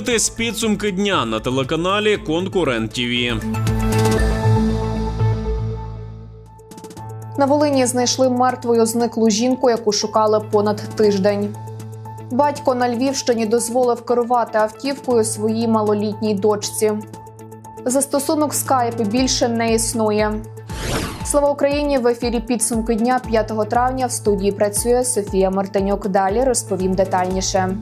Дивитесь підсумки дня на телеканалі Конкурент ТІВІ. На Волині знайшли мертвою зниклу жінку, яку шукали понад тиждень. Батько на Львівщині дозволив керувати автівкою своїй малолітній дочці. Застосунок Skype більше не існує. Слава Україні! В ефірі підсумки дня 5 травня в студії працює Софія Мартинюк. Далі розповім детальніше.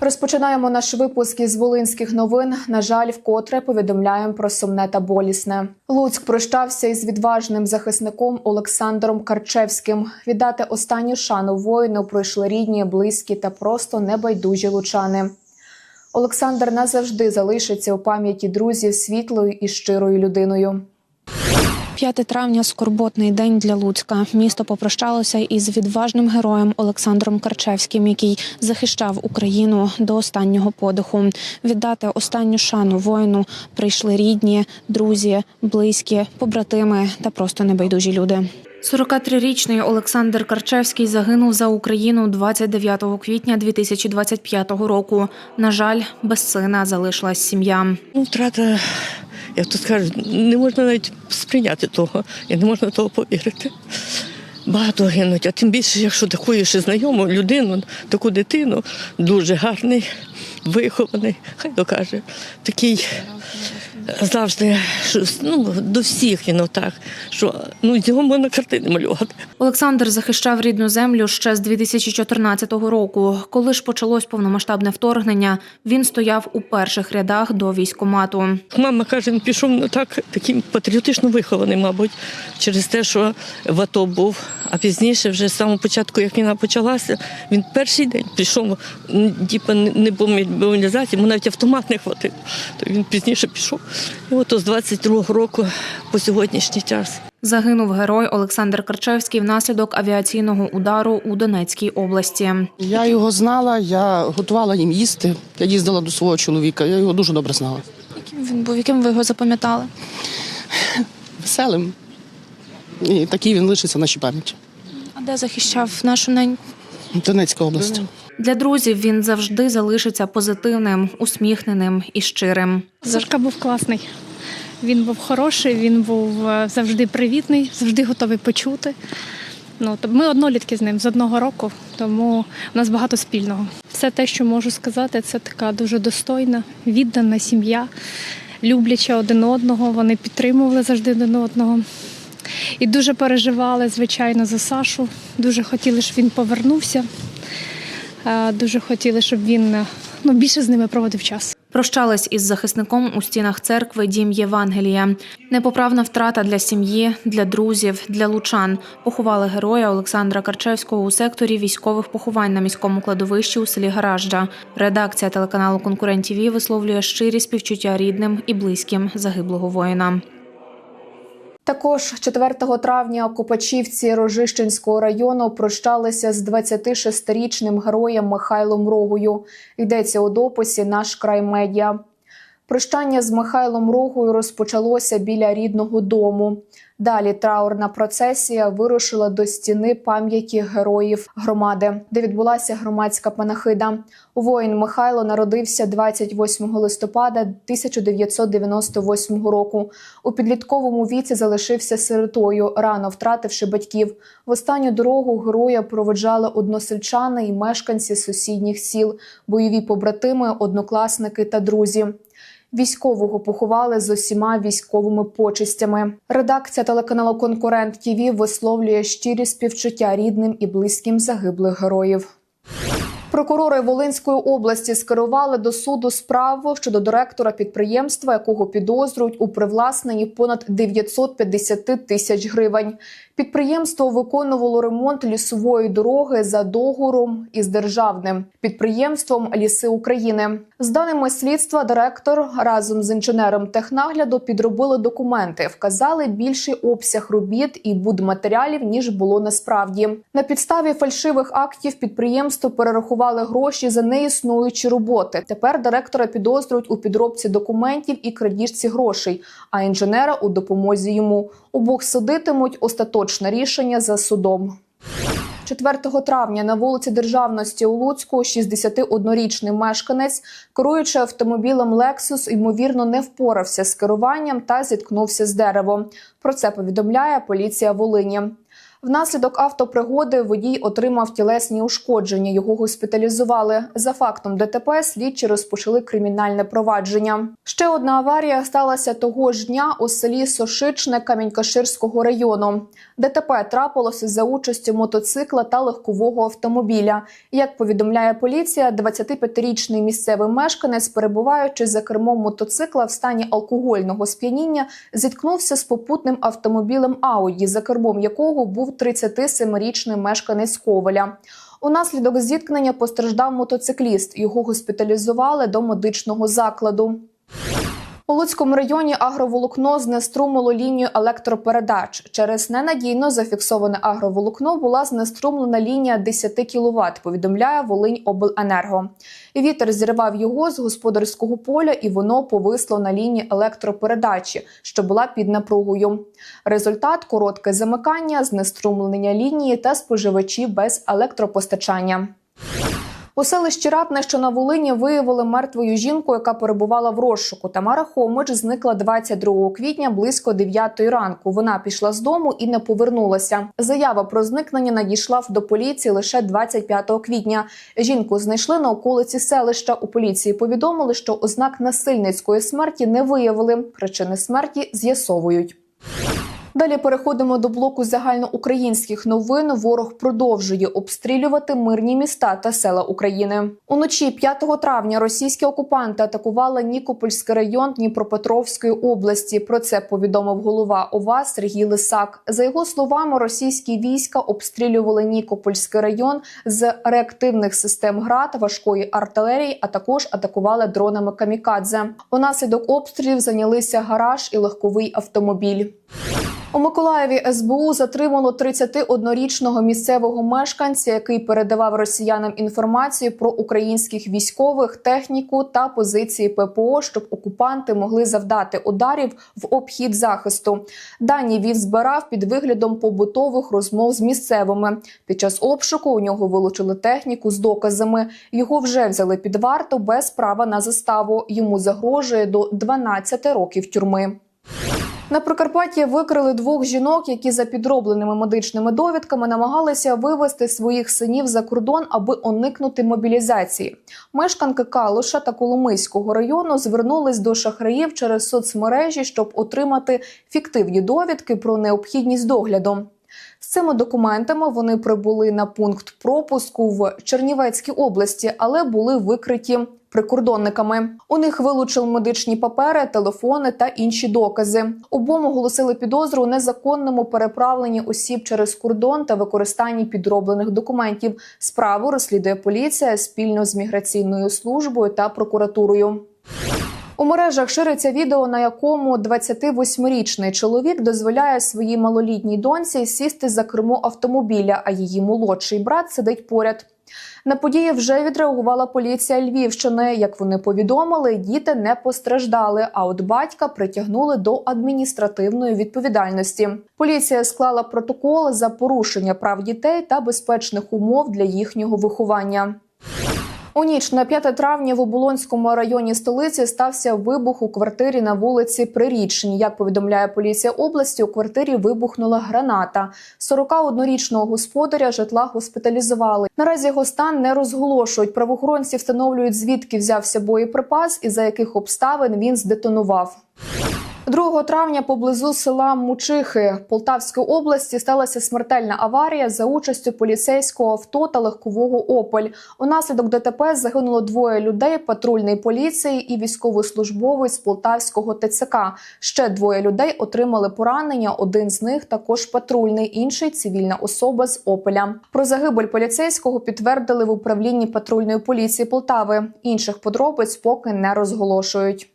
Розпочинаємо наш випуск із волинських новин. На жаль, вкотре повідомляємо про сумне та болісне. Луцьк прощався із відважним захисником Олександром Карчевським. Віддати останню шану воїну пройшли рідні, близькі та просто небайдужі лучани. Олександр назавжди залишиться у пам'яті друзів світлою і щирою людиною. 5 травня скорботний день для Луцька. Місто попрощалося із відважним героєм Олександром Карчевським, який захищав Україну до останнього подиху. Віддати останню шану воїну прийшли рідні, друзі, близькі, побратими та просто небайдужі люди. 43-річний Олександр Карчевський загинув за Україну 29 квітня 2025 року. На жаль, без сина залишилась сім'я. Ну, втрата, як то скажу, не можна навіть сприйняти того, і не можна того повірити. Багато гинуть, а тим більше, якщо такою ще знайому людину, таку дитину, дуже гарний, вихований, хай докаже, такий завжди ну, до всіх він отак, що ну, його можна картини малювати. Олександр захищав рідну землю ще з 2014 року. Коли ж почалось повномасштабне вторгнення, він стояв у перших рядах до військомату. Мама каже, він пішов не так таким патріотично вихований, мабуть, через те, що в АТО був. А пізніше, вже з самого початку, як війна почалася, він перший день пішов, м, типу, не було мобілізації, йому навіть автомат не хватив. То він пізніше пішов. І от з 22-го року по сьогоднішній час. Загинув герой Олександр Карчевський внаслідок авіаційного удару у Донецькій області. Я його знала, я готувала їм їсти. Я їздила до свого чоловіка, я його дуже добре знала. Яким він був? Яким ви його запам'ятали? Веселим. І такий він лишиться в нашій пам'яті. А де захищав нашу неньку? Донецька область. Для друзів він завжди залишиться позитивним, усміхненим і щирим. Сашка був класний. Він був хороший, він був е, завжди привітний, завжди готовий почути. Ну, ми однолітки з ним з одного року, тому у нас багато спільного. Все те, що можу сказати, це така дуже достойна, віддана сім'я, любляча один одного. Вони підтримували завжди один одного. І дуже переживали, звичайно, за Сашу. Дуже хотіли, щоб він повернувся. Е, Дуже хотіли, щоб він е, ну, більше з ними проводив час. Прощались із захисником у стінах церкви Дім Євангелія. Непоправна втрата для сім'ї, для друзів, для лучан. Поховали героя Олександра Карчевського у секторі військових поховань на міському кладовищі у селі Гаражджа. Редакція телеканалу Конкурент ТІВІ висловлює щирі співчуття рідним і близьким загиблого воїна. Також 4 травня окупачівці Рожищенського району прощалися з 26-річним героєм Михайлом Рогою. Йдеться у дописі Наш край медіа. Прощання з Михайлом Рогою розпочалося біля рідного дому. Далі траурна процесія вирушила до стіни пам'яті героїв громади, де відбулася громадська панахида. Воїн Михайло народився 28 листопада 1998 року. У підлітковому віці залишився сиротою, рано втративши батьків. В останню дорогу героя проведжали односельчани і мешканці сусідніх сіл, бойові побратими, однокласники та друзі. Військового поховали з усіма військовими почестями. Редакція телеканалу Конкурент ТІВІ висловлює щирі співчуття рідним і близьким загиблих героїв. Прокурори Волинської області скерували до суду справу щодо директора підприємства, якого підозрюють у привласненні понад 950 тисяч гривень. Підприємство виконувало ремонт лісової дороги за договором із державним підприємством Ліси України. З даними слідства, директор разом з інженером технагляду підробили документи, вказали більший обсяг робіт і будматеріалів ніж було насправді. На підставі фальшивих актів підприємство перерахували гроші за неіснуючі роботи. Тепер директора підозрюють у підробці документів і крадіжці грошей, а інженера у допомозі йому. Обох судитимуть остаточне рішення за судом. 4 травня на вулиці Державності у Луцьку 61-річний мешканець, керуючи автомобілем Lexus, ймовірно не впорався з керуванням та зіткнувся з деревом. Про це повідомляє поліція Волині. Внаслідок автопригоди водій отримав тілесні ушкодження. Його госпіталізували. За фактом ДТП слідчі розпочали кримінальне провадження. Ще одна аварія сталася того ж дня у селі Сошичне Камінькаширського району. ДТП трапилося за участю мотоцикла та легкового автомобіля. Як повідомляє поліція, 25-річний місцевий мешканець, перебуваючи за кермом мотоцикла в стані алкогольного сп'яніння, зіткнувся з попутним автомобілем Ауді, за кермом якого був 37-річний мешканець Коваля. Унаслідок зіткнення постраждав мотоцикліст. Його госпіталізували до медичного закладу. У Луцькому районі агроволокно знеструмило лінію електропередач. Через ненадійно зафіксоване агроволокно була знеструмлена лінія 10 кВт, повідомляє Волинь Обленерго. Вітер зірвав його з господарського поля, і воно повисло на лінії електропередачі, що була під напругою. Результат коротке замикання, знеструмлення лінії та споживачі без електропостачання. У селищі Ратне, що на Волині, виявили мертвою жінку, яка перебувала в розшуку. Тамара Хомич зникла 22 квітня близько 9 ранку. Вона пішла з дому і не повернулася. Заява про зникнення надійшла до поліції лише 25 квітня. Жінку знайшли на околиці селища. У поліції повідомили, що ознак насильницької смерті не виявили. Причини смерті з'ясовують. Далі переходимо до блоку загальноукраїнських новин. Ворог продовжує обстрілювати мирні міста та села України. Уночі 5 травня російські окупанти атакували Нікопольський район Дніпропетровської області. Про це повідомив голова ОВА Сергій Лисак. За його словами, російські війська обстрілювали Нікопольський район з реактивних систем ГРАД, важкої артилерії, а також атакували дронами камікадзе. Унаслідок обстрілів зайнялися гараж і легковий автомобіль. У Миколаєві СБУ затримало 31-річного місцевого мешканця, який передавав росіянам інформацію про українських військових, техніку та позиції ППО, щоб окупанти могли завдати ударів в обхід захисту. Дані він збирав під виглядом побутових розмов з місцевими. Під час обшуку у нього вилучили техніку з доказами. Його вже взяли під варту без права на заставу. Йому загрожує до 12 років тюрми. На Прикарпатті викрили двох жінок, які за підробленими медичними довідками намагалися вивезти своїх синів за кордон, аби уникнути мобілізації. Мешканки Калуша та Коломийського району звернулись до шахраїв через соцмережі, щоб отримати фіктивні довідки про необхідність догляду. Цими документами вони прибули на пункт пропуску в Чернівецькій області, але були викриті прикордонниками. У них вилучили медичні папери, телефони та інші докази. Обом оголосили підозру у незаконному переправленні осіб через кордон та використанні підроблених документів. Справу розслідує поліція спільно з міграційною службою та прокуратурою. У мережах шириться відео, на якому 28-річний чоловік дозволяє своїй малолітній доньці сісти за кермо автомобіля, а її молодший брат сидить поряд. На події вже відреагувала поліція Львівщини. Як вони повідомили, діти не постраждали, а от батька притягнули до адміністративної відповідальності. Поліція склала протокол за порушення прав дітей та безпечних умов для їхнього виховання. У ніч на 5 травня в Оболонському районі столиці стався вибух у квартирі на вулиці Прирічній. Як повідомляє поліція області, у квартирі вибухнула граната. 41-річного господаря житла госпіталізували. Наразі його стан не розголошують. Правоохоронці встановлюють, звідки взявся боєприпас і за яких обставин він здетонував. 2 травня поблизу села Мучихи Полтавської області сталася смертельна аварія за участю поліцейського авто та легкового Опель. Унаслідок ДТП загинуло двоє людей патрульної поліції і військовослужбовець Полтавського ТЦК. Ще двоє людей отримали поранення. Один з них також патрульний, інший цивільна особа з Опеля. Про загибель поліцейського підтвердили в управлінні патрульної поліції Полтави. Інших подробиць поки не розголошують.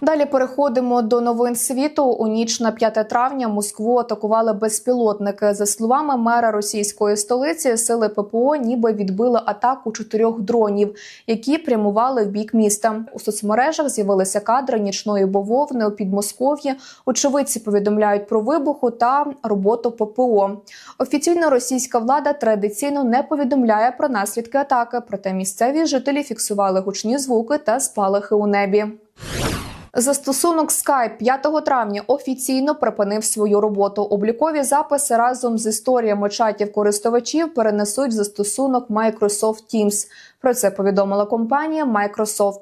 Далі переходимо до новин світу. У ніч на 5 травня Москву атакували безпілотники. За словами мера російської столиці, сили ППО ніби відбили атаку чотирьох дронів, які прямували в бік міста. У соцмережах з'явилися кадри нічної бавовни у Підмосков'ї. Очевидці повідомляють про вибуху та роботу ППО. Офіційно російська влада традиційно не повідомляє про наслідки атаки, проте місцеві жителі фіксували гучні звуки та спалахи у небі. Застосунок Skype 5 травня офіційно припинив свою роботу. Облікові записи разом з історіями чатів користувачів перенесуть в застосунок Microsoft Teams. Про це повідомила компанія Microsoft.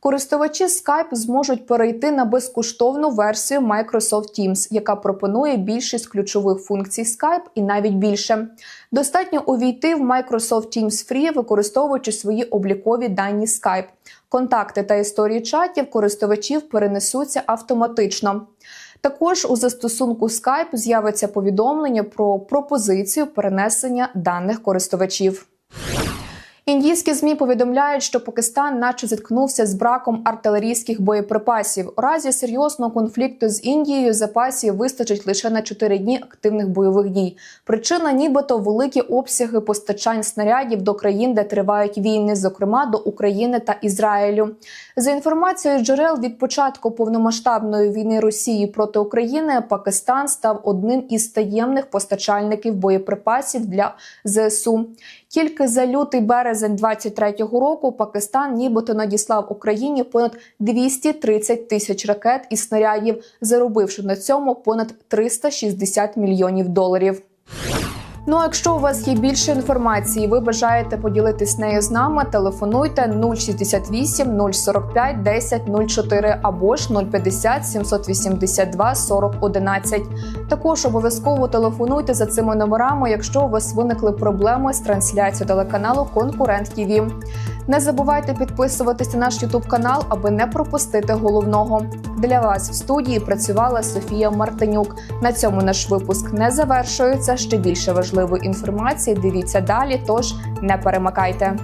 Користувачі Skype зможуть перейти на безкоштовну версію Microsoft Teams, яка пропонує більшість ключових функцій Skype і навіть більше. Достатньо увійти в Microsoft Teams Free, використовуючи свої облікові дані Skype. Контакти та історії чатів користувачів перенесуться автоматично. Також у застосунку Skype з'явиться повідомлення про пропозицію перенесення даних користувачів. Індійські змі повідомляють, що Пакистан, наче зіткнувся з браком артилерійських боєприпасів. У разі серйозного конфлікту з Індією запасів вистачить лише на 4 дні активних бойових дій. Причина, нібито великі обсяги постачань снарядів до країн, де тривають війни, зокрема до України та Ізраїлю. За інформацією джерел від початку повномасштабної війни Росії проти України, Пакистан став одним із таємних постачальників боєприпасів для ЗСУ. Тільки за лютий березень 23-го року Пакистан нібито надіслав Україні понад 230 тисяч ракет і снарядів, заробивши на цьому понад 360 мільйонів доларів. Ну а якщо у вас є більше інформації, ви бажаєте поділитись нею з нами, телефонуйте 068 045 10 04 або ж 050 782 40 11. Також обов'язково телефонуйте за цими номерами, якщо у вас виникли проблеми з трансляцією телеканалу Конкурент ТІВІ. Не забувайте підписуватися на наш Ютуб канал, аби не пропустити головного. Для вас в студії працювала Софія Мартинюк. На цьому наш випуск не завершується. Ще більше важливої інформації. Дивіться далі. Тож не перемикайте.